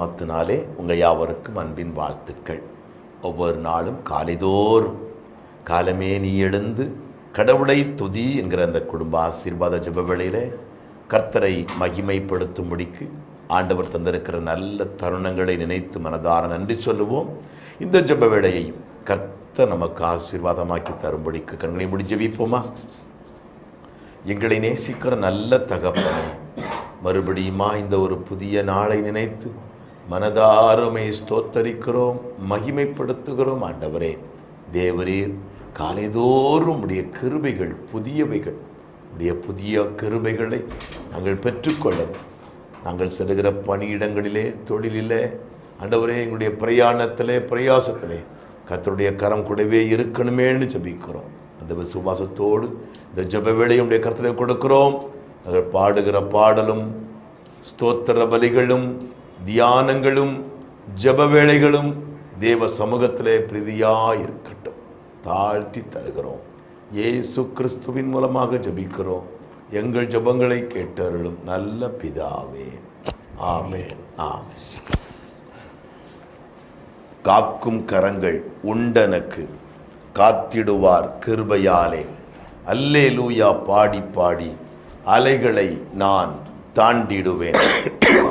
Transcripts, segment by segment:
நாத்தினாலே உங்கள் யாவருக்கும் அன்பின் வாழ்த்துக்கள். ஒவ்வொரு நாளும் காலைதோறும் காலமே நீ எழுந்து கடவுளை துதி என்கிற அந்த குடும்ப ஆசீர்வாத ஜப வேளையில் கர்த்தரை மகிமைப்படுத்தும்படிக்கு ஆண்டவர் தந்திருக்கிற நல்ல தருணங்களை நினைத்து மனதார நன்றி சொல்லுவோம். இந்த ஜப வேளையையும் கர்த்தர் நமக்கு ஆசீர்வாதமாக்கி தரும்படிக்கு கண்களை முடிஞ்ச ஜெபிப்போமா? எங்களை நேசிக்கிற நல்ல தகப்பனே மறுபடியுமா இந்த ஒரு புதிய நாளை நினைத்து மனதாரமை ஸ்தோத்தரிக்கிறோம் மகிமைப்படுத்துகிறோம் ஆண்டவரே. தேவரீர் காலைதோறும் உடைய கிருபைகள் புதியவைகள். உடைய புதிய கிருபைகளை நாங்கள் பெற்றுக்கொள்ளவும். நாங்கள் செல்கிற பணியிடங்களிலே தொழிலிலே ஆண்டவரே எங்களுடைய பிரயாணத்திலே பிரயாசத்திலே கத்தருடைய கரம் கூடவே இருக்கணுமேன்னு ஜெபிக்கிறோம். அந்த விசுவாசத்தோடு இந்த ஜப வேளையை உடைய கருத்தில் கொடுக்கிறோம். நாங்கள் பாடுகிற பாடலும் ஸ்தோத்திர பலிகளும் தியானங்களும் ஜப வேளைகளும் தேவ சமூகத்திலே பிரீதியாய் இருக்கட்டும் தாழ்த்தி தருகிறோம். ஏசு கிறிஸ்துவின் மூலமாக ஜபிக்கிறோம். எங்கள் ஜபங்களை கேட்டருளும் நல்ல பிதாவே. ஆமேன். ஆமென். காக்கும் கரங்கள் உண்டனக்கு காத்திடுவார் கிருபையாலே. அல்லேலூயா பாடி பாடி. அலைகளை நான் தாண்டிடுவேன்.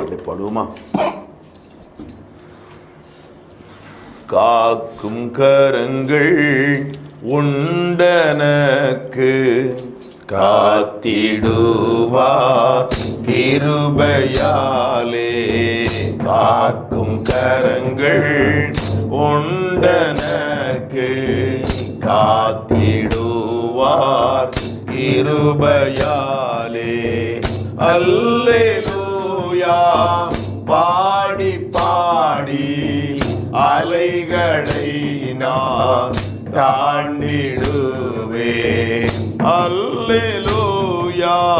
அது படுமா காக்கும் கரங்கள் உண்டனக்கு காத்திடுவார் கிருபையாலே. காக்கும் கரங்கள் உண்டனக்கு காத்திடுவார் கிருபையாலே. அல்லேலூயா. பாடி பாடி அலைகளை நான் தாண்டிடுவேன். அல்லேலூயா.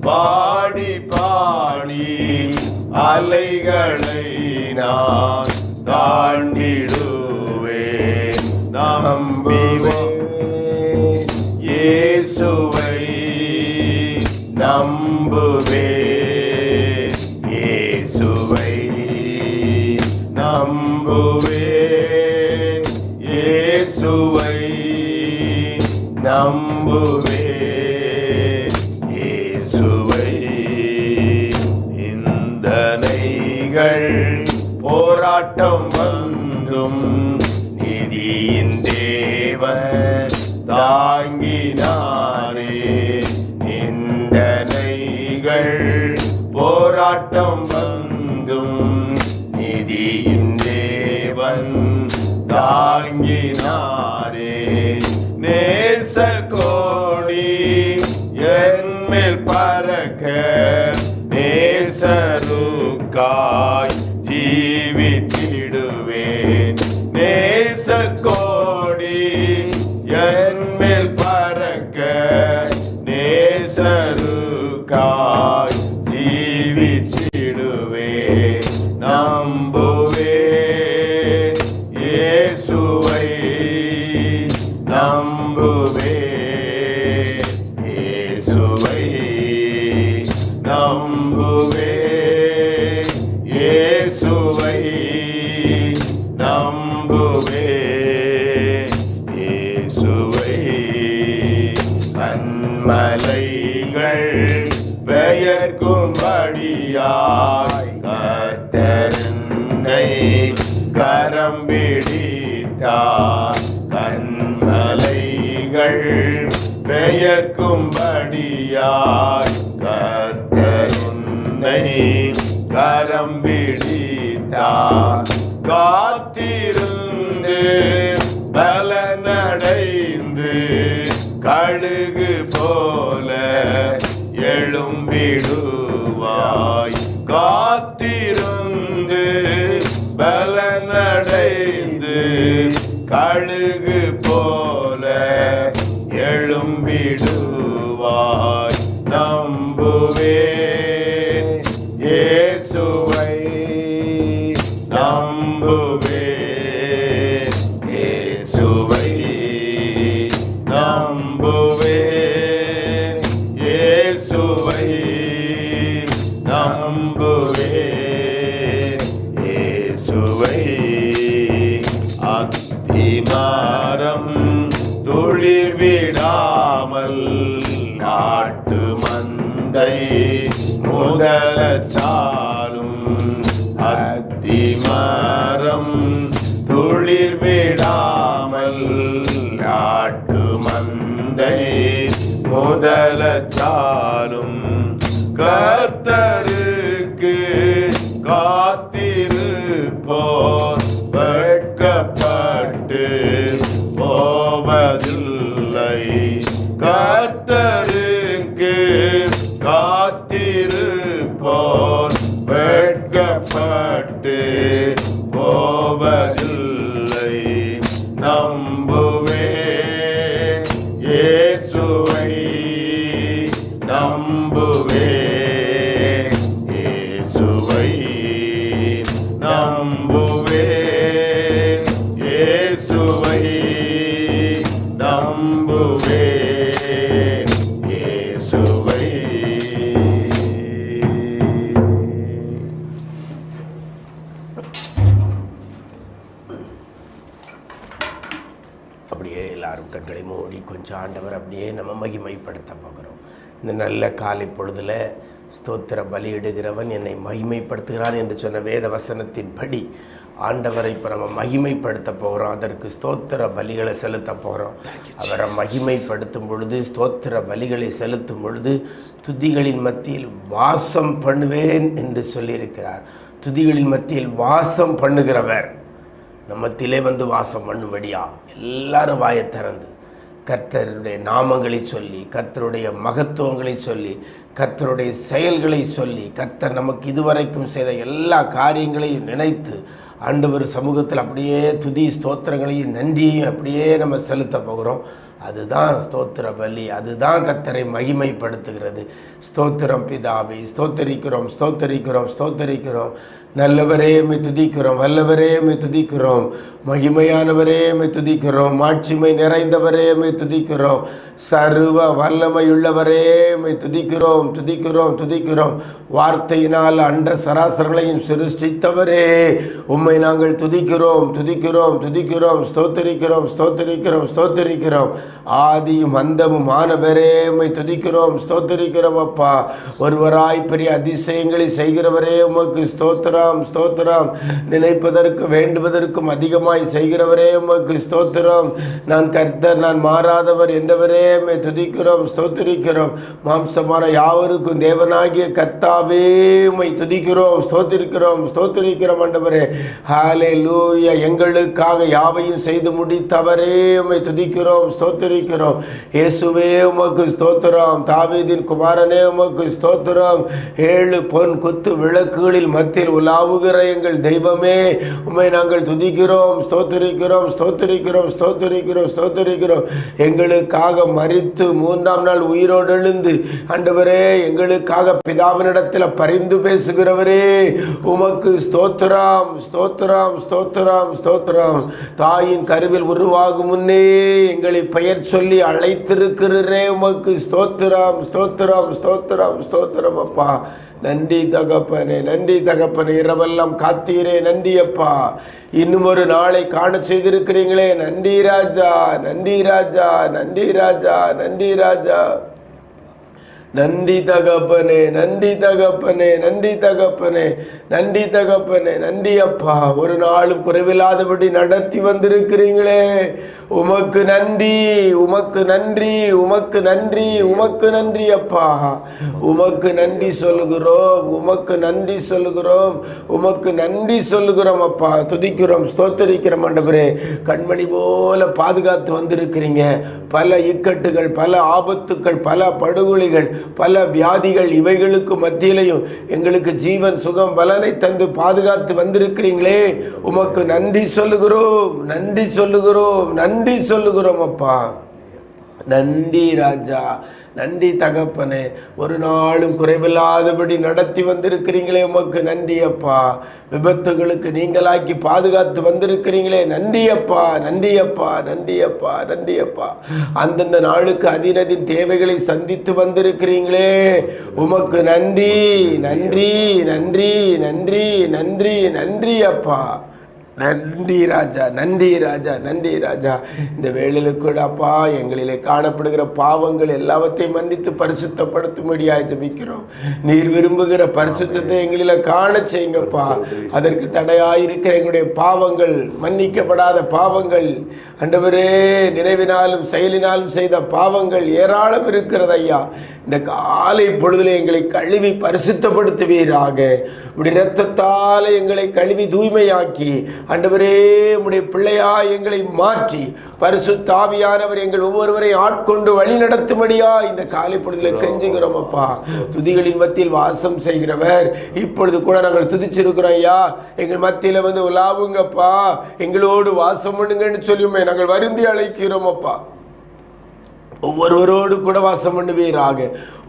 பாடி பாடி அலைகளை நான் தாண்டிடுவேன். நம்பிவேன். இயேசுவை நம்புவேன் இயேசுவை நம்புவேன் இயேசுவை நம்புவேன் இயேசுவை இந்த போராட்டம் வந்தும். நிதியின் தேவன் We. போவதில்லை இந்த நல்ல காலை பொழுதுல ஸ்தோத்திர பலியிடுகிறவன் என்னை மகிமைப்படுத்துகிறான் என்று சொன்ன வேத வசனத்தின்படி ஆண்டவரை இப்போ நம்ம மகிமைப்படுத்த போகிறோம் அதற்கு ஸ்தோத்திர பலிகளை செலுத்த போகிறோம் அவரை மகிமைப்படுத்தும் பொழுது ஸ்தோத்திர பலிகளை செலுத்தும் பொழுது துதிகளின் மத்தியில் வாசம் பண்ணுவேன் என்று சொல்லியிருக்கிறார். துதிகளின் மத்தியில் வாசம் பண்ணுகிறவர். நம்மத்திலே வந்து வாசம் பண்ணும்படியா? எல்லாரும் வாயை திறந்து. கர்த்தருடைய நாமங்களை சொல்லி கர்த்தருடைய மகத்துவங்களை சொல்லி கர்த்தருடைய செயல்களை சொல்லி கர்த்தர் நமக்கு இதுவரைக்கும் செய்த எல்லா காரியங்களையும் நினைத்து ஆண்டவர் சமூகத்தில் அப்படியே துதி ஸ்தோத்திரங்களையும் நன்றியையும் அப்படியே நம்ம செலுத்த போகிறோம். அதுதான் ஸ்தோத்திர பலி அதுதான் கத்தரை மகிமைப்படுத்துகிறது. ஸ்தோத்திரம் பிதாவை ஸ்தோத்தரிக்கிறோம் ஸ்தோத்தரிக்கிறோம் ஸ்தோத்தரிக்கிறோம். நல்லவரே துதிக்கிறோம் வல்லவரே துதிக்கிறோம். மகிமையானவரே மை துதிக்கிறோம். மாட்சிமை நிறைந்தவரே மை துதிக்கிறோம். சர்வ வல்லமையுள்ளவரே மை துதிக்கிறோம் துதிக்கிறோம் துதிக்கிறோம். வார்த்தையினால் அண்ட சராசரங்களையும் சிருஷ்டித்தவரே உம்மை நாங்கள் துதிக்கிறோம் துதிக்கிறோம் துதிக்கிறோம் ஸ்தோத்தரிக்கிறோம் ஸ்தோத்தரிக்கிறோம் ஸ்தோத்தரிக்கிறோம். ஆதியும் அந்தமும் ஆனவரே உம்மை துதிக்கிறோம் ஸ்தோத்தரிக்கிறோம் அப்பா. ஒருவராய் பெரிய அதிசயங்களை செய்கிறவரே உமக்கு ஸ்தோத்திரம் ஸ்தோத்திரம். நினைப்பதற்கு வேண்டுவதற்கும் அதிகமாய் செய்கிறவரே உமக்கு ஸ்தோத்திரம். நான் கர்த்தர் நான் மாறாதவர் என்றவரே துதிக்கிறோம் ஸ்தோத்திரிக்கிறோம். மாம்சமான யாவருக்கும் தேவனாகிய கர்த்தாவே உமை துதிக்கிறோம் ஸ்தோத்திரிக்கிறோம் ஸ்தோத்திரிக்கிறோம் ஆண்டவரே. ஹாலே லூயா எங்களுக்காக யாவையும் செய்து முடித்தவரே உமை துதிக்கிறோம் ஸ்தோத்திரிக்கிறோம். இயேசுவே உமக்கு ஸ்தோத்திரம். தாவீதின் குமாரனே உமக்கு ஸ்தோத்திரம். ஏழு பொன் குத்து விளக்குகளில் மத்தியில் உலாவுகிற எங்கள் தெய்வமே உம்மை நாங்கள் துதிக்கிறோம் ஸ்தோத்திரிக்கிறோம் ஸ்தோத்திரிக்கிறோம் ஸ்தோத்திரிக்கிறோம் ஸ்தோத்திரிக்கிறோம். எங்களுக்காக மரித்து மூன்றாம் நாள் உயிரோடு எழுந்து ஆண்டவரே எங்களுக்காக பிதாவினிடத்தில் பரிந்து பேசுகிறவரே உமக்கு ஸ்தோத்திரம் ஸ்தோத்திரம் ஸ்தோத்திரம் ஸ்தோத்திரம். தாயின் கருவில் உருவாகும் முன்னே எங்களை பெயர் சொல்லி அழைத்திருக்கிறே உமக்கு ஸ்தோத்திரம் ஸ்தோத்திரம் ஸ்தோத்திரம் ஸ்தோத்திரம் அப்பா. நன்றி தகப்பனே நன்றி தகப்பனே இரவெல்லாம் காத்தீரே நன்றி அப்பா இன்னும் ஒரு நாளை காண செய்திருக்கிறீங்களே. நன்றி ராஜா நன்றி ராஜா நன்றி ராஜா நன்றி ராஜா. நன்றி தகப்பனே நன்றி தகப்பனே நன்றி தகப்பனே நன்றி தகப்பனே நன்றி அப்பா. ஒரு நாளும் குறைவில்லாதபடி நடத்தி வந்திருக்கிறீங்களே. உமக்கு நன்றி உமக்கு நன்றி உமக்கு நன்றி உமக்கு நன்றி அப்பா. உமக்கு நன்றி சொல்லுகிறோம் உமக்கு நன்றி சொல்லுகிறோம் உமக்கு நன்றி சொல்லுகிறோம் அப்பா. துதிக்கிறோம் ஸ்தோத்தரிக்கிறோம் ஆண்டவரே. கண்மணி போல பாதுகாத்து வந்திருக்கிறீங்க. பல இக்கட்டுகள் பல ஆபத்துக்கள் பல படுகொலைகள் பல வியாதிகள் இவைகளுக்கு மத்தியிலையும் எங்களுக்கு ஜீவன் சுகம் பலனை தந்து பாதுகாத்து வந்திருக்கிறீங்களே. உமக்கு நன்றி சொல்லுகிறோம் நன்றி சொல்லுகிறோம் நன்றி சொல்லுகிறோம் அப்பா. நன்றி ராஜா நன்றி தகப்பனே. ஒரு நாளும் குறைவில்லாதபடி நடத்தி வந்திருக்கிறீங்களே உமக்கு நன்றி அப்பா. விபத்துகளுக்கு நீங்களாக்கி பாதுகாத்து வந்திருக்கிறீங்களே நன்றி அப்பா நன்றி அப்பா நன்றி அப்பா நன்றி அப்பா. அந்தந்த நாளுக்கு அதினதின் தேவைகளை சந்தித்து வந்திருக்கிறீங்களே. உமக்கு நன்றி நன்றி நன்றி நன்றி நன்றி நன்றி அப்பா. நன்றி ராஜா நன்றி ராஜா நன்றி ராஜா. இந்த வேலையில கூட அப்பா எங்களிலே காணப்படுகிற பாவங்கள் எல்லாவற்றையும் மன்னித்து பரிசுத்தப்படுத்தும்படியா ஜபிக்கிறோம். நீர் விரும்புகிற பரிசுத்தத்தை எங்களில காண செய்யுங்கப்பா. அதற்கு தடையாயிருக்கிற எங்களுடைய பாவங்கள் மன்னிக்கப்படாத பாவங்கள் அண்டவரே நினைவினாலும் செயலினாலும் செய்த பாவங்கள் ஏராளம் இருக்கிறது ஐயா இந்த காலை பொழுதிலே எங்களை கழுவி பரிசுத்தப்படுத்துவீராக. இப்படி இரத்தத்தால் எங்களை கழுவி தூய்மையாக்கி ஆண்டவரே உடைய பிள்ளையா எங்களை மாற்றி பரிசுத்தாவியானவர் எங்கள் ஒவ்வொருவரை ஆட்கொண்டு வழி நடத்தும்படியா இந்த காலை பொழுதில் கெஞ்சுகிறோம் அப்பா. துதிகளின் மத்தியில் வாசம் செய்கிறவர். இப்பொழுது கூட நாங்கள் துதிச்சிருக்கிறோம் ஐயா. எங்கள் மத்தியில் வந்து உலாவுங்கப்பா. எங்களோடு வாசம் பண்ணுங்கன்னு சொல்லியுமே நாங்கள் வருந்தி அழைக்கிறோம் அப்பா. ஒவ்வொருவரோடு கூட வாசம் பண்ணுவீராக.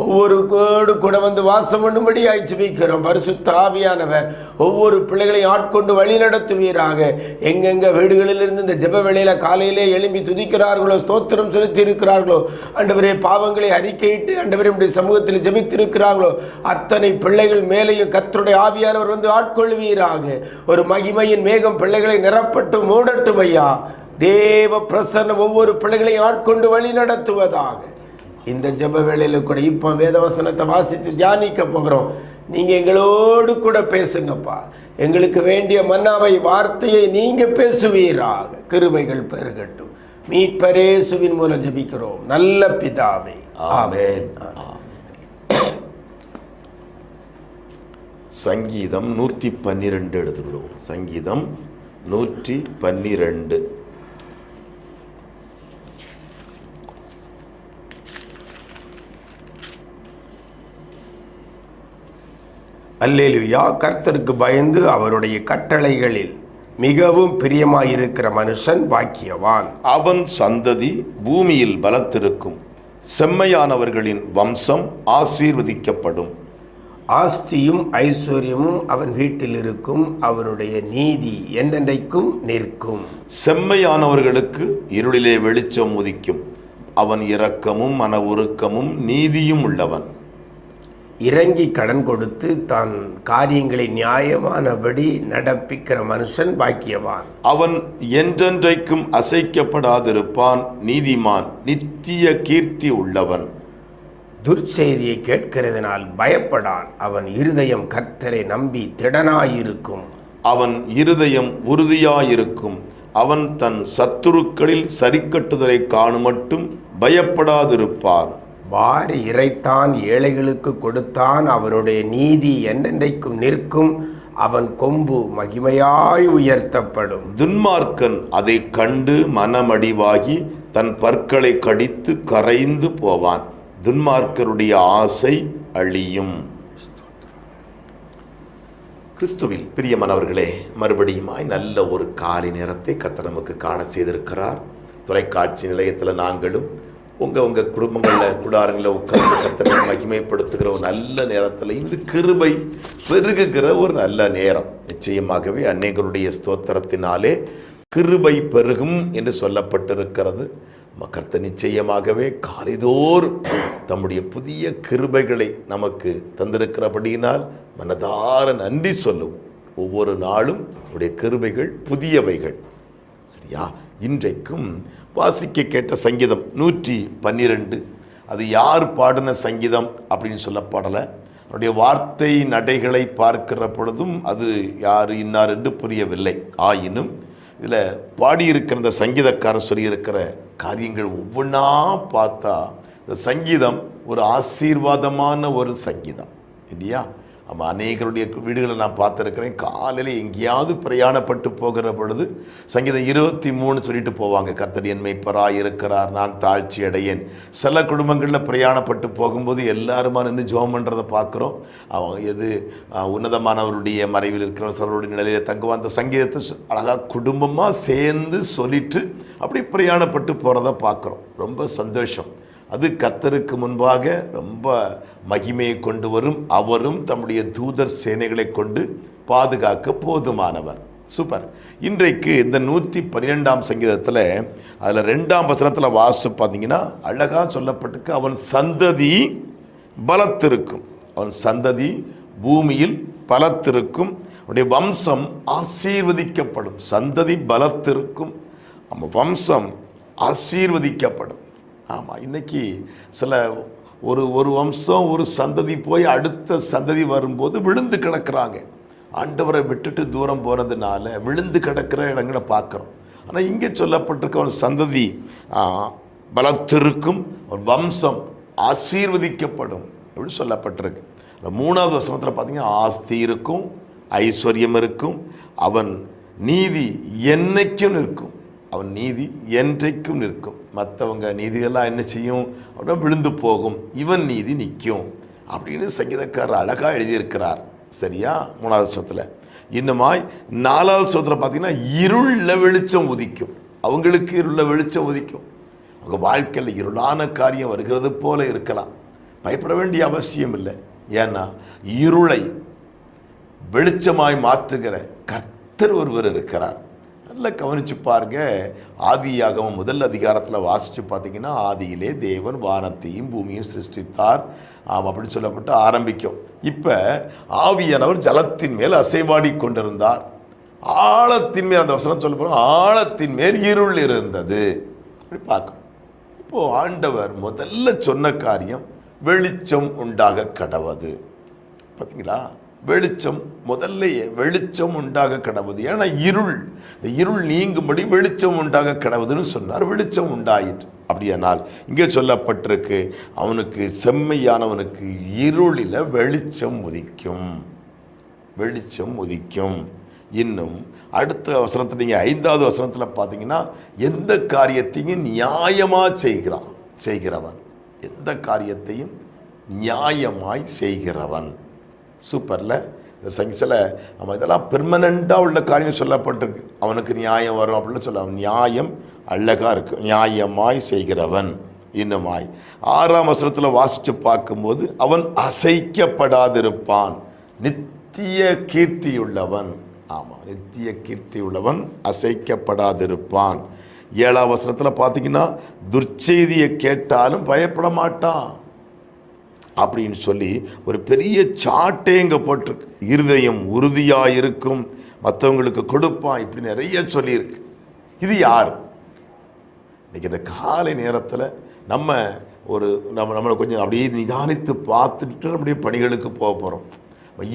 ஒவ்வொருக்கோடு கூட வந்து வாசம் பண்ணும்படி ஜெபிக்கிறோம் பரிசுத்தாவியானவர் ஒவ்வொரு பிள்ளைகளையும் ஆட்கொண்டு வழி நடத்துவீராக. எங்கெங்க வீடுகளிலிருந்து இந்த ஜெப வேளையில காலையிலே எழும்பி துதிக்கிறார்களோ ஸ்தோத்திரம் செலுத்தி இருக்கிறார்களோ அண்டவரே பாவங்களை அறிக்கையிட்டு ஆண்டவரே உடைய சமூகத்தில் ஜெபித்திருக்கிறார்களோ அத்தனை பிள்ளைகள் மேலேயும் கத்தருடைய ஆவியானவர் வந்து ஆட்கொள்வீராக. ஒரு மகிமையின் மேகம் பிள்ளைகளை நிரப்பட்டு மூடட்டும் ஐயா. தேவ பிரசன்னம் ஒவ்வொரு பிள்ளைகளையும் ஆட்கொண்டு வழி நடத்துவதாக. இந்த ஜெப வேளையில கூட இப்போ வேதவசனத்தை வாசித்து தியானிக்க போகிறோம். நீங்க எங்களோடு கூட பேசுங்கப்பா. எங்களுக்கு வேண்டிய மன்னாவை வார்த்தையை நீங்க பேசுவீராக. கிருபைகள் பெருகட்டும். மீட்பரேசுவின் மூலம் ஜெபிக்கிறோம். நல்ல பிதாவே. ஆமென். சங்கீதம் நூற்றி பன்னிரெண்டு எடுத்துக்கிடுவோம். சங்கீதம் நூற்றி பன்னிரெண்டு. அல்லேலுயா. கர்த்தருக்கு பயந்து அவருடைய கட்டளைகளில் மிகவும் பிரியமாயிருக்கிற மனுஷன் பாக்கியவான். அவன் சந்ததி பூமியில் பலத்திருக்கும். செம்மையானவர்களின் வம்சம் ஆசீர்வதிக்கப்படும். ஆஸ்தியும் ஐஸ்வர்யமும் அவன் வீட்டில் இருக்கும் அவனுடைய நீதி என்றென்றைக்கும் நிற்கும். செம்மையானவர்களுக்கு இருளிலே வெளிச்சம் உதிக்கும். அவன் இரக்கமும் மன உருக்கமும் நீதியும் உள்ளவன். இறங்கி கடன் கொடுத்து தான் காரியங்களை நியாயமானபடி நடப்பிக்கிற மனுஷன் பாக்கியவான். அவன் என்றென்றைக்கும் அசைக்கப்படாதிருப்பான் நீதிமான் நித்திய கீர்த்தி உள்ளவன். துர்ச்செய்தியை கேட்கிறதினால் பயப்படான் அவன் இருதயம் கர்த்தரை நம்பி திடனாயிருக்கும். அவன் இருதயம் உறுதியாயிருக்கும். அவன் தன் சத்துருக்களில் சரிக்கட்டுதலை காணுமட்டும் பயப்படாதிருப்பான். வாரி இறைத்தான் ஏழைகளுக்கு கொடுத்தான் அவனுடைய நீதி என்னென்றைக்கும் நிற்கும். அவன் கொம்பு மகிமையாய் உயர்த்தப்படும். துன்மார்க்கன் அதை கண்டு மனமடிவாகி தன் பற்களை கடித்து கரைந்து போவான். துன்மார்க்கருடைய ஆசை அழியும். கிறிஸ்துவில் பிரியமானவர்களே மறுபடியுமாய் நல்ல ஒரு காலை நேரத்தை கத்த நமக்கு காண செய்திருக்கிறார். தொலைக்காட்சி நிலையத்தில் நாங்களும் உங்கள் உங்கள் குடும்பங்களில் குடாரங்களில் உட்கார்ந்து கத்தனை மகிமைப்படுத்துகிற ஒரு நல்ல நேரத்தில் இது கிருபை பெருகுகிற ஒரு நல்ல நேரம். நிச்சயமாகவே அநேகருடைய ஸ்தோத்திரத்தினாலே கிருபை பெருகும் என்று சொல்லப்பட்டிருக்கிறது. மக்கர்த்த நிச்சயமாகவே காலைதோறும் தம்முடைய புதிய கிருபைகளை நமக்கு தந்திருக்கிறபடியினால் மனதார நன்றி சொல்லும் ஒவ்வொரு நாளும் உடைய கிருபைகள் புதியவைகள். சரியா? இன்றைக்கும் வாசிக்க கேட்ட சங்கீதம் நூற்றி பன்னிரெண்டு. அது யார் பாடின சங்கீதம் அப்படின்னு சொல்லப்படலை. அவருடைய வார்த்தை நடைகளை பார்க்கிற பொழுதும் அது யார் இன்னார் என்று புரியவில்லை. ஆயினும் இதில் பாடியிருக்கிற இந்த சங்கீதக்காரர் சொல்லியிருக்கிற காரியங்கள் ஒவ்வொன்றா பார்த்தா இந்த சங்கீதம் ஒரு ஆசீர்வாதமான ஒரு சங்கீதம் இல்லையா? நம்ம அநேகருடைய வீடுகளை நான் பார்த்துருக்கிறேன். காலையில் எங்கேயாவது பிரயாணப்பட்டு போகிற பொழுது சங்கீதம் இருபத்தி மூணு சொல்லிட்டு போவாங்க. கர்த்தர் என் இருக்கிறார் நான் தாழ்ச்சி அடையேன். சில குடும்பங்களில் பிரயாணப்பட்டு போகும்போது எல்லாருமா நின்று ஜோம் பண்ணுறதை பார்க்குறோம். அவங்க எது உன்னதமானவருடைய மறைவில் இருக்கிற சிலருடைய நிலையில் தங்குவான் அந்த சங்கீதத்தை அழகாக குடும்பமாக சேர்ந்து சொல்லிட்டு அப்படி பிரயாணப்பட்டு போகிறத பார்க்குறோம். ரொம்ப சந்தோஷம். அது கத்தருக்கு முன்பாக ரொம்ப மகிமையை கொண்டு வரும். அவரும் தம்முடைய தூதர் சேனைகளை கொண்டு பாதுகாக்க போதுமானவர். சூப்பர் இன்றைக்கு இந்த நூற்றி பன்னிரெண்டாம் சங்கீதத்தில் அதில் ரெண்டாம் வசனத்தில் வாசு பார்த்தீங்கன்னா அழகாக சொல்லப்பட்டுக்கு அவன் சந்ததி பலத்திருக்கும். அவன் சந்ததி பூமியில் பலத்திருக்கும். அவனுடைய வம்சம் ஆசீர்வதிக்கப்படும். சந்ததி பலத்திருக்கும். நம்ம வம்சம் ஆசீர்வதிக்கப்படும். ஆமாம் இன்றைக்கி சில ஒரு ஒரு வம்சம் ஒரு சந்ததி போய் அடுத்த சந்ததி வரும்போது விழுந்து கிடக்கிறாங்க. ஆண்டவரை விட்டுட்டு தூரம் போனதுனால விழுந்து கிடக்கிற இடங்களை பார்க்குறோம். ஆனால் இங்கே சொல்லப்பட்டிருக்க அவன் சந்ததி பலத்திருக்கும் அவன் வம்சம் ஆசீர்வதிக்கப்படும் அப்படின்னு சொல்லப்பட்டிருக்கு. மூணாவது வசனத்தில் பார்த்தீங்கன்னா ஆஸ்தி இருக்கும் ஐஸ்வர்யம் இருக்கும் அவன் நீதி என்னைக்கும் நிற்கும் அவன் நீதி என்றைக்கும் நிற்கும். மற்றவங்க நீதிகள்லாம் என்ன செய்யும்? அப்படின்னா விழுந்து போகும். இவன் நீதி நிற்கும். அப்படின்னு சங்கீதக்காரர் அழகாக எழுதியிருக்கிறார். சரியா? மூணாவது வருஷத்தில் இன்னுமாய் நாலாவது வருஷத்தில் பார்த்தீங்கன்னா இருளில் வெளிச்சம் உதிக்கும். அவங்களுக்கு இருளில் வெளிச்சம் உதிக்கும். அவங்க வாழ்க்கையில் இருளான காரியம் வருகிறது போல இருக்கலாம். பயப்பட வேண்டிய அவசியம் இல்லை. ஏன்னா இருளை வெளிச்சமாய் மாற்றுகிற கர்த்தர் ஒருவர் இருக்கிறார். நல்லா கவனிச்சு பாருங்க. ஆதியாகவும் முதல் அதிகாரத்தில் வாசித்து பார்த்தீங்கன்னா ஆதியிலே தேவன் வானத்தையும் பூமியும் சிருஷ்டித்தார். ஆம் அப்படின்னு சொல்லப்பட்டு ஆரம்பிக்கும். இப்போ ஆவியானவர் ஜலத்தின் மேல் அசைவாடி கொண்டிருந்தார். ஆழத்தின் மேல் அந்த வசனம் சொல்ல போகிறோம் ஆழத்தின் மேல் இருள் இருந்தது. அப்படி பார்க்கும் இப்போ ஆண்டவர் முதல்ல சொன்ன காரியம் வெளிச்சம் உண்டாக கடவது. பார்த்தீங்களா வெளிச்சம் முதல்லையே வெளிச்சம் உண்டாக கிடவுது. ஏன்னா இருள் இந்த இருள் நீங்கும்படி வெளிச்சம் உண்டாக கிடவுதுன்னு சொன்னார். வெளிச்சம் உண்டாயிற்று. அப்படியானால் இங்கே சொல்லப்பட்டிருக்கு அவனுக்கு செம்மையானவனுக்கு இருளில் வெளிச்சம் உதிக்கும். வெளிச்சம் உதிக்கும். இன்னும் அடுத்த வசனத்தில் நீங்கள் ஐந்தாவது வசனத்தில் பார்த்தீங்கன்னா எந்த காரியத்தையும் நியாயமாக செய்கிறான் செய்கிறவன். எந்த காரியத்தையும் நியாயமாய் செய்கிறவன். சூப்பரில். இந்த சயின்ஸில் நம்ம இதெல்லாம் பெர்மனண்ட்டாக உள்ள காரியம் சொல்லப்பட்டிருக்கு. அவனுக்கு நியாயம் வரும் அப்படின்னு சொல்ல நியாயம் அழகாக இருக்கு. நியாயமாய் செய்கிறவன் இன்னமாய். ஆறாம் வசனத்தில் வாசித்து பார்க்கும்போது அவன் அசைக்கப்படாதிருப்பான். நித்திய கீர்த்தியுள்ளவன். ஆமாம் நித்திய கீர்த்தியுள்ளவன் அசைக்கப்படாதிருப்பான். ஏழாம் வசனத்தில் பார்த்தீங்கன்னா துர்ச்செய்தியை கேட்டாலும் பயப்பட மாட்டான். அப்படின்னு சொல்லி ஒரு பெரிய சாட்டே இங்கே போட்டிருக்கு. இருதயம் உறுதியாக இருக்கும் மற்றவங்களுக்கு கொடுப்பான் இப்படி நிறைய சொல்லியிருக்கு. இது யார்? இன்னைக்கு இந்த காலை நேரத்தில் நம்ம ஒரு நம்ம நம்மளை கொஞ்சம் அப்படியே நிதானித்து பார்த்துட்டு நம்முடைய பணிகளுக்கு போக போகிறோம்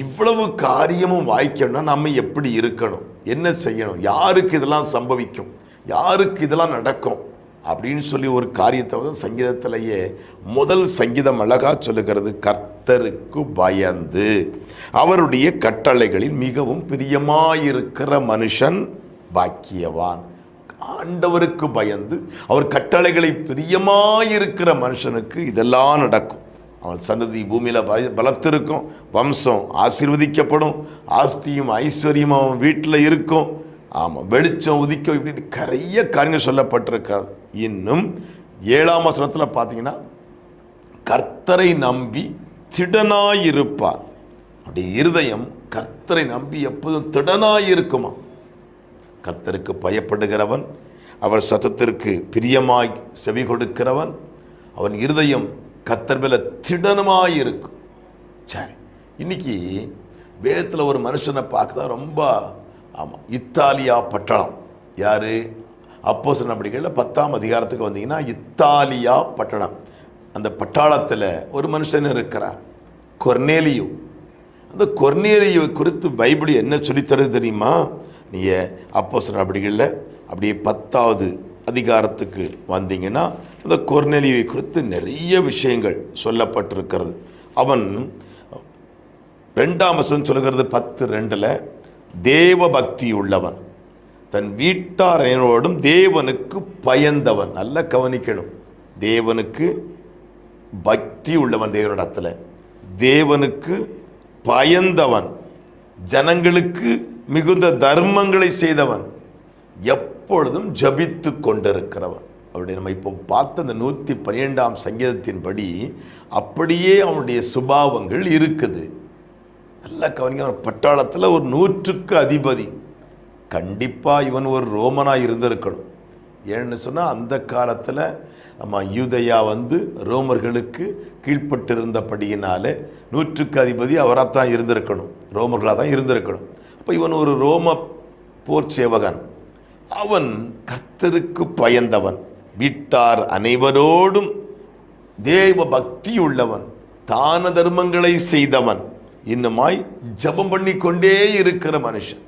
இவ்வளவு காரியமும் வாய்க்கணும்னா நம்ம எப்படி இருக்கணும்? என்ன செய்யணும்? யாருக்கு இதெல்லாம் சம்பவிக்கும்? யாருக்கு இதெல்லாம் நடக்கும்? அப்படின்னு சொல்லி ஒரு காரியத்தை வந்து சங்கீதத்திலேயே முதல் சங்கீதம் அழகா சொல்லுகிறது கர்த்தருக்கு பயந்து. அவருடைய கட்டளைகளில் மிகவும் பிரியமாயிருக்கிற மனுஷன் பாக்கியவான். ஆண்டவருக்கு பயந்து அவர் கட்டளைகளை பிரியமாயிருக்கிற மனுஷனுக்கு இதெல்லாம் நடக்கும். அவன் சந்ததி பூமியில் பல- பலத்திருக்கும் வம்சம் ஆசீர்வதிக்கப்படும் ஆஸ்தியும் ஐஸ்வர்யமும் அவன் வீட்டில் இருக்கும். ஆமாம் வெளிச்சம் உதிக்கும் இப்படின்னு நிறைய காரியங்கள் சொல்லப்பட்டிருக்காது. இன்னும் ஏழாம் வசனத்தில் பார்த்தீங்கன்னா கர்த்தரை நம்பி திடனாயிருப்பார். அப்படி இருதயம் கர்த்தரை நம்பி எப்போதும் திடனாயிருக்குமா? கர்த்தருக்கு பயப்படுகிறவன் அவர் சத்தத்திற்கு பிரியமாய் செவி கொடுக்கிறவன் அவன் இருதயம் கர்த்தர் மேல திடனமாயிருக்கும். சரி இன்னைக்கு வேதத்தில் ஒரு மனுஷனை பார்க்க தான் ரொம்ப ஆமாம் இத்தாலியா பட்டணம். யார்? அப்போஸ் நம்பிக்கையில் பத்தாம் அதிகாரத்துக்கு வந்தீங்கன்னா இத்தாலியா பட்டணம். அந்த பட்டாளத்தில் ஒரு மனுஷன் இருக்கிறார். கொர்னேலியு. அந்த கொர்னேலியோ குறித்து பைபிள் என்ன சொல்லித்தருது தெரியுமா? நீங்கள் அப்போஸ் நடவடிக்கைகளில் அப்படியே பத்தாவது அதிகாரத்துக்கு வந்தீங்கன்னா அந்த கொர்னேலியை குறித்து நிறைய விஷயங்கள் சொல்லப்பட்டிருக்கிறது. அவன் ரெண்டாம் வசனம் சொல்லுகிறது பத்து ரெண்டில் தேவ பக்தி உள்ளவன் தன் வீட்டாரோடும் தேவனுக்கு பயந்தவன். நல்லா கவனிக்கணும். தேவனுக்கு பக்தி உள்ளவன் தேவனிடத்தில். தேவனுக்கு பயந்தவன். ஜனங்களுக்கு மிகுந்த தர்மங்களை செய்தவன். எப்பொழுதும் ஜபித்து கொண்டிருக்கிறவன். அவருடைய நம்ம இப்போ பார்த்த அந்த நூற்றி பன்னிரெண்டாம் சங்கீதத்தின்படி அப்படியே அவனுடைய சுபாவங்கள் இருக்குது. நல்லா கவனிங்க அவன் பட்டாளத்தில் ஒரு நூற்றுக்கு அதிபதி. கண்டிப்பாக இவன் ஒரு ரோமனாக இருந்திருக்கணும். ஏன்னு சொன்னால் அந்த காலத்தில் நம்ம யூதையா வந்து ரோமர்களுக்கு கீழ்ப்பட்டிருந்தபடியினாலே நூற்றுக்கு அதிபதி அவராக தான் இருந்திருக்கணும். ரோமர்களாக தான் இருந்திருக்கணும். அப்போ இவன் ஒரு ரோம போர் சேவகன். அவன் கர்த்தருக்கு பயந்தவன். வீட்டார் அனைவரோடும் தேவ பக்தி உள்ளவன். தான தர்மங்களை செய்தவன். இன்னுமாய் ஜெபம் பண்ணி கொண்டே இருக்கிற மனுஷன்.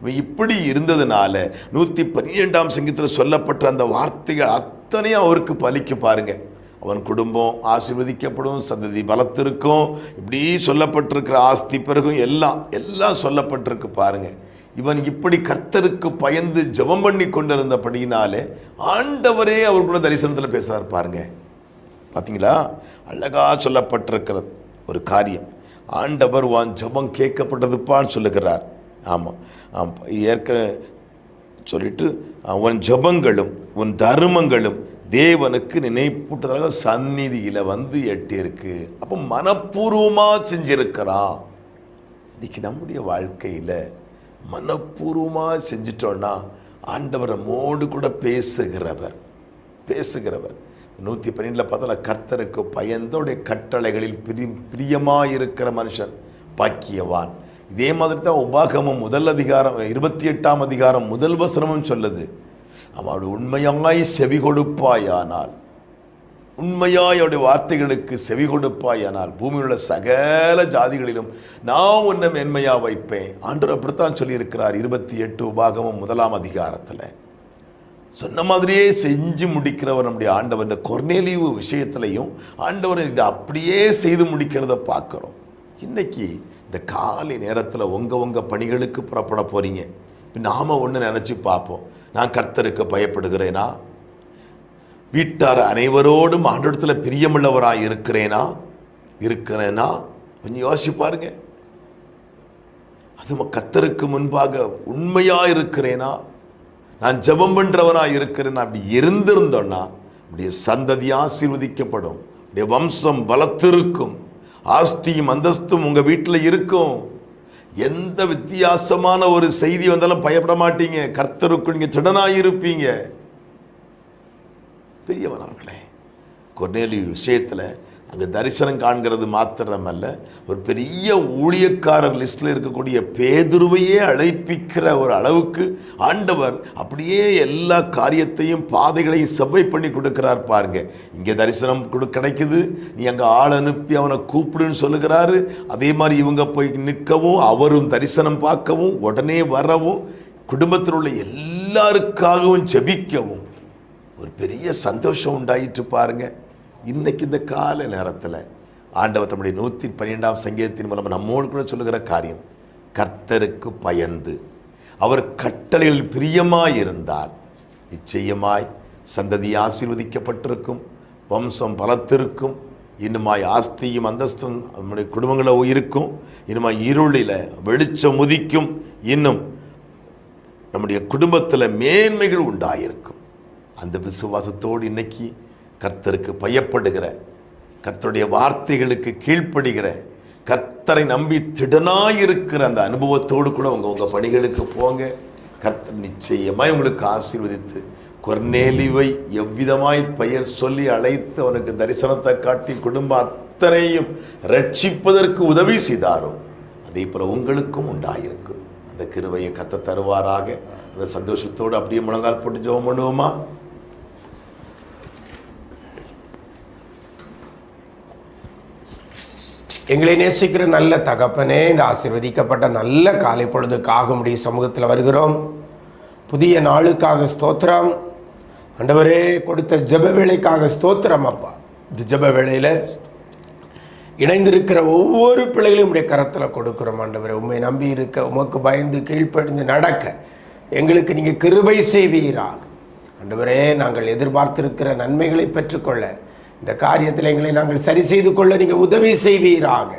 இவன் இப்படி இருந்ததுனால நூற்றி பன்னிரெண்டாம் சங்கத்தில் சொல்லப்பட்ட அந்த வார்த்தைகள் அத்தனையும் அவருக்கு பலிக்க பாருங்க. அவன் குடும்பம் ஆசீர்வதிக்கப்படும் சந்ததி பலத்திருக்கும் இப்படி சொல்லப்பட்டிருக்கிற ஆஸ்தி பிறகும் எல்லாம் எல்லாம் சொல்லப்பட்டிருக்கு பாருங்க. இவன் இப்படி கர்த்தருக்கு பயந்து ஜெபம் பண்ணி கொண்டிருந்தபடியினாலே ஆண்டவரே அவர் கூட தரிசனத்தில் பேசுறார் பாருங்க. பார்த்தீங்களா அழகாக சொல்லப்பட்டிருக்கிறது ஒரு காரியம். ஆண்டவர் வான் ஜெபம் கேட்கப்பட்டதுப்பான்னு சொல்லுகிறார். ஆமாம் ஆம் ஏற்க சொல்லிட்டு உன் ஜெபங்களும் உன் தர்மங்களும் தேவனுக்கு நினைப்பூட்டதாக சந்நிதியில் வந்து எட்டியிருக்கு. அப்போ மனப்பூர்வமாக செஞ்சிருக்கிறான். இன்றைக்கி நம்முடைய வாழ்க்கையில் மனப்பூர்வமாக செஞ்சிட்டோன்னா ஆண்டவர் நம்மோடு கூட பேசுகிறவர். பேசுகிறவர். நூற்றி பன்னெண்டில் பார்த்தால கர்த்தருக்கு பயந்தோடைய கட்டளைகளில் பிரி பிரியமாக இருக்கிற மனுஷன் பாக்கியவான். இதே மாதிரி தான் உபாகமும் முதல் அதிகாரம் இருபத்தி எட்டாம் அதிகாரம் முதல் வசனமும் சொல்லுது. அவனோட உண்மையாய் செவி கொடுப்பாயானால் உண்மையாய் அவருடைய வார்த்தைகளுக்கு செவி கொடுப்பாயானால் பூமியில் உள்ள சகல ஜாதிகளிலும் நான் உன்னை மென்மையாக வைப்பேன். ஆண்டு அப்படித்தான் சொல்லியிருக்கிறார் இருபத்தி எட்டு உபாகமம் முதலாம் அதிகாரத்தில். சொன்ன மாதிரியே செஞ்சு முடிக்கிறவர் நம்முடைய ஆண்டவர். இந்த கொர்நேலிவு விஷயத்திலையும் ஆண்டவர் இதை அப்படியே செய்து முடிக்கிறத பார்க்குறோம். இன்னைக்கு இந்த காலை நேரத்தில் உங்கள் உங்கள் பணிகளுக்கு புறப்பட போகிறீங்க இப்போ நாம் ஒன்று நினச்சி பார்ப்போம். நான் கர்த்தருக்கு பயப்படுகிறேனா? வீட்டார் அனைவரோடும் ஆண்டோடத்தில் பிரியமுள்ளவராக இருக்கிறேனா? இருக்கிறேனா? கொஞ்சம் யோசிச்சு பாருங்க. அது கர்த்தருக்கு முன்பாக உண்மையாக இருக்கிறேனா? நான் ஜெபம் பண்ணுறவனாக இருக்கிறேன் அப்படி இருந்திருந்தோன்னா நம்முடைய சந்ததி ஆசீர்வதிக்கப்படும். உடைய வம்சம் பலத்திருக்கும் ஆஸ்தியும் அந்தஸ்தும் உங்கள் வீட்டில் இருக்கும். எந்த வித்தியாசமான ஒரு செய்தி வந்தாலும் பயப்பட மாட்டீங்க. கர்த்தருக்கு நீங்கள் திடனாக இருப்பீங்க. பெரியவனார்களே கொர்நேலி விஷயத்தில் அங்கே தரிசனம் காண்கிறது மாத்திரமல்ல ஒரு பெரிய ஊழியக்காரர் லிஸ்ட்டில் இருக்கக்கூடிய பேதுருவையே அழைப்பிக்கிற ஒரு அளவுக்கு ஆண்டவர் அப்படியே எல்லா காரியத்தையும் பாதைகளையும் செவ்வை பண்ணி கொடுக்கிறார் பாருங்க. இங்கே தரிசனம் கொடு கிடைக்குது. நீ அங்கே ஆள் அனுப்பி அவனை கூப்பிடுன்னு சொல்லுகிறாரு. அதே மாதிரி இவங்க போய் நிற்கவும் அவரும் தரிசனம் பார்க்கவும் உடனே வரவும் குடும்பத்தில் உள்ள எல்லாருக்காகவும் ஜெபிக்கவும். ஒரு பெரிய சந்தோஷம் உண்டாயிட்டு பாருங்கள் இன்னைக்கு இந்த கால நேரத்தில் ஆண்டவர் தம்முடைய நூற்றி பன்னிரெண்டாம் சங்கீதத்தின் மூலம் நம்மோடு கூட சொல்லுகிற காரியம் கர்த்தருக்கு பயந்து அவர் கட்டளையில் பிரியமாய் இருந்தால் நிச்சயமாய் சந்ததி ஆசீர்வதிக்கப்பட்டிருக்கும் வம்சம் பலத்திருக்கும் இன்னுமாய் ஆஸ்தியும் அந்தஸ்தும் நம்முடைய குடும்பங்களோ இருக்கும் இன்னுமாய் இருளில் வெளிச்சம் உதிக்கும் இன்னும் நம்முடைய குடும்பத்தில் மேன்மைகள் உண்டாயிருக்கும். அந்த விசுவாசத்தோடு இன்னைக்கு கர்த்தருக்கு பயப்படுகிற கர்த்தருடைய வார்த்தைகளுக்கு கீழ்ப்படுகிற கர்த்தரை நம்பி திடனாயிருக்கிற அந்த அனுபவத்தோடு கூட உங்கள் உங்கள் பணிகளுக்கு போங்க. கர்த்தர் நிச்சயமாய் உங்களுக்கு ஆசீர்வதித்து கொர்நேலிவை எவ்விதமாய் பெயர் சொல்லி அழைத்து அவனுக்கு தரிசனத்தை காட்டி குடும்பம் அத்தனையும் ரட்சிப்பதற்கு உதவி செய்தாரோ அதே போல உங்களுக்கும் உண்டாயிருக்கும் அந்த கிருவையை கத்த தருவாராக. அந்த சந்தோஷத்தோடு அப்படியே முழங்கால் போட்டு ஜெபம் பண்ணுவோமா? எங்களை நேசிக்கிற நல்ல தகப்பனே இந்த ஆசிர்வதிக்கப்பட்ட நல்ல காலை பொழுதுக்காக முடிய சமூகத்தில் வருகிறோம். புதிய நாளுக்காக ஸ்தோத்திரம். ஆண்டவரே கொடுத்த ஜப வேலைக்காக ஸ்தோத்திரம் அப்பா. இந்த ஜப வேலையில் இணைந்திருக்கிற ஒவ்வொரு பிள்ளைகளையும் உடைய கரத்தில் கொடுக்குறோம் ஆண்டவரே. உண்மை நம்பி இருக்க உமக்கு பயந்து கீழ்ப்படிந்து நடக்க எங்களுக்கு நீங்கள் கிருபை செய்வீராக. ஆண்டவரே நாங்கள் எதிர்பார்த்திருக்கிற நன்மைகளை பெற்றுக்கொள்ள இந்த காரியத்தில் எங்களை நாங்கள் சரி செய்து கொள்ள நீங்கள் உதவி செய்வீராக.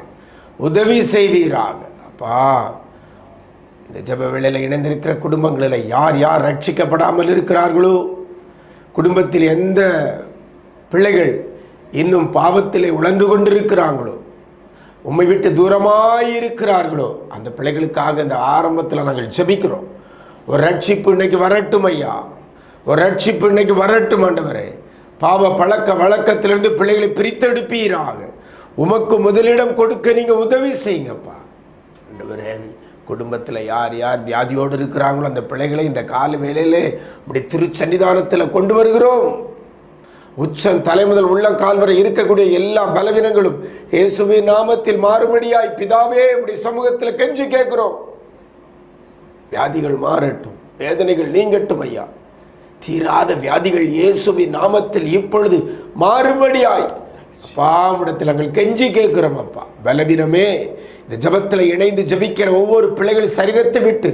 உதவி செய்வீராக. அப்பா இந்த ஜெப வேளையில் இணைந்திருக்கிற குடும்பங்களில் யார் யார் ரட்சிக்கப்படாமல் இருக்கிறார்களோ? குடும்பத்தில் எந்த பிள்ளைகள் இன்னும் பாவத்திலே உழந்து கொண்டிருக்கிறாங்களோ? உம்மை விட்டு தூரமாக இருக்கிறார்களோ? அந்த பிள்ளைகளுக்காக இந்த ஆரம்பத்தில் நாங்கள் ஜெபிக்கிறோம். ஒரு ரட்சிப்பு இன்னைக்கு வரட்டும் ஐயா. ஒரு ரட்சிப்பு இன்னைக்கு வரட்டும் ஆண்டவரே. பாவ பழக்க வழக்கத்திலிருந்து பிள்ளைகளை பிரித்தெடுப்பீராக. உமக்கு முதலிடம் கொடுக்க நீங்கள் உதவி செய்யுங்கப்பா. ஆண்டவரே குடும்பத்தில் யார் யார் வியாதியோடு இருக்கிறாங்களோ அந்த பிள்ளைகளை இந்த கால வேளையிலே இப்படி திருச்சன்னிதானத்தில் கொண்டு வருகிறோம். உச்சம் தலைமுதல் உள்ள கால் வரை இருக்கக்கூடிய எல்லா பலவீனங்களும் இயேசுவின் நாமத்தில் மாறுபடியாய் பிதாவே இப்படி சமூகத்தில் கெஞ்சி கேட்குறோம். வியாதிகள் மாறட்டும் வேதனைகள் நீங்கட்டும் ஐயா. தீராத வியாதிகள் இயேசுவின் நாமத்தில் இப்பொழுது மாறுபடியாய். அப்பா நாங்கள் கெஞ்சி கேட்கிறோம் அப்பா. பலவீனமே இந்த ஜபத்தில் இணைந்து ஜபிக்கிற ஒவ்வொரு பிள்ளைகள் சரீரத்தை விட்டு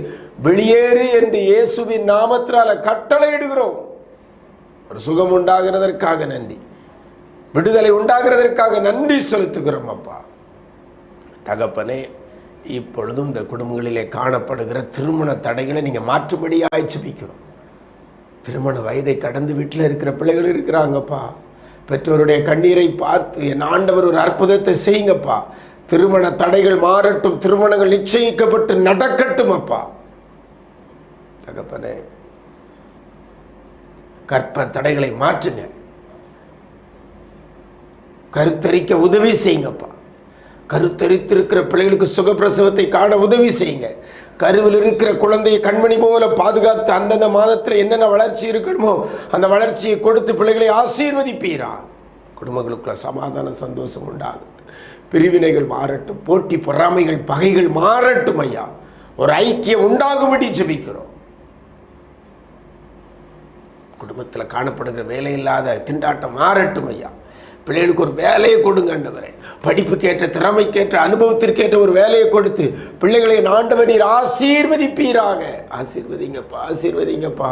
வெளியேறு என்று இயேசுவின் நாமத்தினால கட்டளையிடுகிறோம். ஒரு சுகம் உண்டாகிறதற்காக நன்றி. விடுதலை உண்டாகிறதற்காக நன்றி செலுத்துகிறோம் அப்பா. தகப்பனே இப்பொழுதும் இந்த குடும்பங்களிலே காணப்படுகிற திருமண தடைகளை நீங்கள் மாற்றுபடியாய் ஜபிக்கிறோம். திருமண வயதை கடந்து வீட்டில் இருக்கிற பிள்ளைகள் இருக்கிறாங்கப்பா. பெற்றோருடைய கண்ணீரை பார்த்து என் ஆண்டவர் ஒரு அற்புதத்தை செய்யுங்கப்பா. திருமண தடைகள் மாறட்டும் திருமணங்கள் நிச்சயிக்கப்பட்டு நடக்கட்டும் அப்பா தகப்பனே கற்ப தடைகளை மாற்றுங்க. கருத்தரிக்க உதவி செய்யுங்கப்பா. கருத்தரித்திருக்கிற பிள்ளைகளுக்கு சுகப்பிரசவத்தை காண உதவி செய்யுங்க. கருவில் இருக்கிற குழந்தையை கண்மணி போல பாதுகாத்து அந்தந்த மாதத்தில் என்னென்ன வளர்ச்சி இருக்கணுமோ அந்த வளர்ச்சியை கொடுத்து பிள்ளைகளை ஆசீர்வதிப்பீரா? குடும்பங்களுக்குள்ள சமாதானம் சந்தோஷம் உண்டாகும். பிரிவினைகள் மாறட்டும் போட்டி பொறாமைகள் பகைகள் மாறட்டும் ஐயா. ஒரு ஐக்கியம் உண்டாகும்படி ஜெபிக்கிறோம். குடும்பத்தில் காணப்படுகிற வேலையில்லாத திண்டாட்டம் மாறட்டும் ஐயா. பிள்ளைகளுக்கு ஒரு வேலையை கொடுங்க ஆண்டவரே. படிப்புக்கேற்ற திறமைக்கேற்ற அனுபவத்திற்கேற்ற ஒரு வேலையை கொடுத்து பிள்ளைகளை ஆண்டவர் நீர் ஆசீர்வதிப்பீராக. ஆசீர்வதிங்கப்பா ஆசீர்வதிங்கப்பா.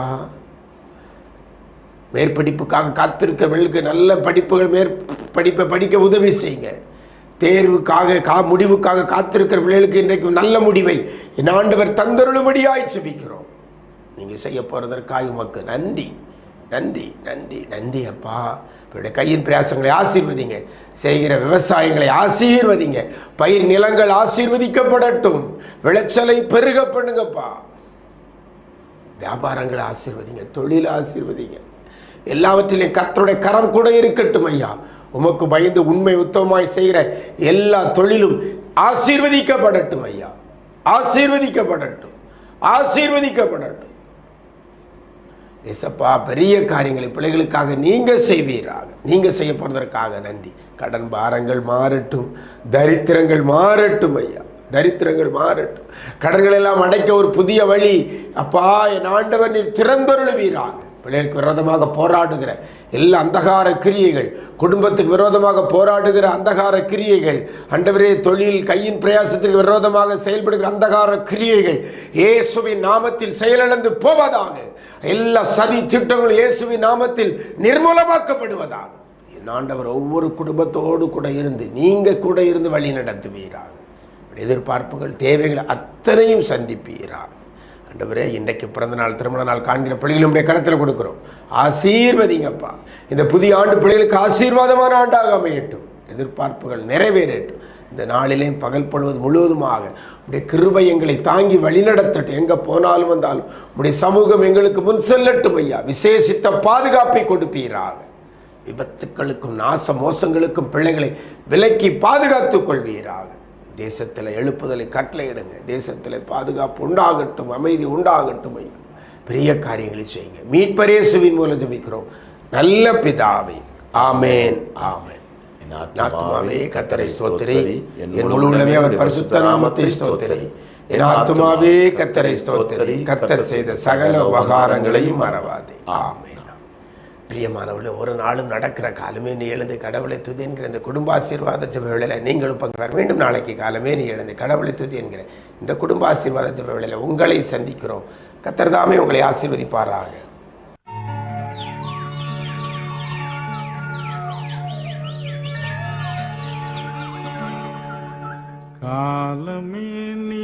மேற்படிப்புக்காக காத்திருக்கவர்களுக்கு நல்ல படிப்புகள் மேற் படிப்பை படிக்க உதவி செய்யுங்க. தேர்வுக்காக கா முடிவுக்காக காத்திருக்கிற பிள்ளைகளுக்கு இன்றைக்கு நல்ல முடிவை என் ஆண்டவர் தந்தருளும்படியாய் செபிக்கிறோம் நீங்கள் செய்ய போகிறதற்காக உமக்கு நன்றி. நன்றி நன்றி நன்றி அப்பா. இவருடைய கையின் பிரயாசங்களை ஆசீர்வதிங்க. செய்கிற விவசாயங்களை ஆசீர்வதிங்க. பயிர் நிலங்கள் ஆசீர்வதிக்கப்படட்டும். விளைச்சலை பெருக பண்ணுங்கப்பா. வியாபாரங்களை ஆசீர்வதிங்க தொழில் ஆசீர்வதிங்க. எல்லாவற்றிலையும் கத்தருடைய கரம் கூட இருக்கட்டும் ஐயா. உமக்கு பயந்து உண்மை உத்தமமாய் செய்கிற எல்லா தொழிலும் ஆசீர்வதிக்கப்படட்டும் ஐயா. ஆசீர்வதிக்கப்படட்டும். ஆசீர்வதிக்கப்படட்டும். எசப்பா பெரிய காரியங்களை பிள்ளைகளுக்காக நீங்கள் செய்வீராக. நீங்கள் செய்ய போகிறதற்காக நன்றி. கடன் பாரங்கள் மாறட்டும் தரித்திரங்கள் மாறட்டும் ஐயா. தரித்திரங்கள் மாறட்டும். கடன்கள் எல்லாம் அடைக்க ஒரு புதிய வழி. அப்பா என் ஆண்டவர் நீர் திறந்தொருளுவீராக. பிள்ளைகளுக்கு விரோதமாக போராடுகிற எல்லா அந்தகார கிரியைகள் குடும்பத்துக்கு விரோதமாக போராடுகிற அந்தகார கிரியைகள் அண்டவரே தொழில் கையின் பிரயாசத்திற்கு விரோதமாக செயல்படுகிற அந்தகார கிரியைகள் இயேசுவின் நாமத்தில் செயலிழந்து போவதாக எல்லா சதி திட்டங்களும் இயேசுவின் நாமத்தில் நிர்மூலமாக்கப்படுவதாக. என் ஆண்டவர் ஒவ்வொரு குடும்பத்தோடு கூட இருந்து நீங்கள் கூட இருந்து வழி நடத்துவீராக. எதிர்பார்ப்புகள் தேவைகள் அத்தனையும் சந்திப்பீராக. ஆண்டவரே இன்றைக்கு பிறந்த நாள் திருமண நாள் காண்கிற பிள்ளைகளுடைய கணத்தில் கொடுக்குறோம். ஆசீர்வதிங்கப்பா. இந்த புதிய ஆண்டு பிள்ளைகளுக்கு ஆசீர்வாதமான ஆண்டாக அமையட்டும். எதிர்பார்ப்புகள் நிறைவேறட்டும். இந்த நாளிலேயும் பகல் பொழுவது முழுவதுமாக உடைய கிருபை எங்களை தாங்கி வழிநடத்தட்டும். எங்கே போனாலும் வந்தாலும் உடைய சமூகம் எங்களுக்கு முன் செல்லட்டும் ஐயா. விசேஷித்த பாதுகாப்பை கொடுப்பீராக. விபத்துக்களுக்கும் நாச மோசங்களுக்கும் பிள்ளைகளை விலக்கி பாதுகாத்துக் கொள்வீராக. தேசத்தில் எழுப்புதலை கட்டளையிடுங்க. தேசத்தில் பாதுகாப்பு உண்டாகட்டும் அமைதி உண்டாகட்டும் ஐயா. பெரிய காரியங்களை செய்யுங்க. மீட்பரேசுவின் மூலம் ஜெபிக்கிறோம். நல்ல பிதாவே. ஆமேன் ஆமேன். என் ஆத்துமாவே கத்தரை ஸ்தோத்திரி. என் முழு உள்ளமே அவர் பரிசுத்த நாமத்தை ஸ்தோத்திரி. என் ஆத்துமாவே கத்தரை ஸ்தோத்திரி. கத்தர் செய்த சகல உபகாரங்களையும் மறவாதே. ஆமென். பிரியமானவர்களே ஒரு நாளும் நடக்கிற காலமே நீ எழுந்து கடவுளை துதி என்கிற இந்த குடும்பாசீர்வாத ஜெப வேளையில் நீங்களும் பங்கு பெற வேண்டும். நாளைக்கு காலமே நீ எழுந்து கடவுளை துதி என்கிற இந்த குடும்பாசீர்வாத ஜெப வேளையில் உங்களை சந்திக்கிறோம். கத்தர் தாமே உங்களை ஆசீர்வதிப்பாராக. காலமே நீ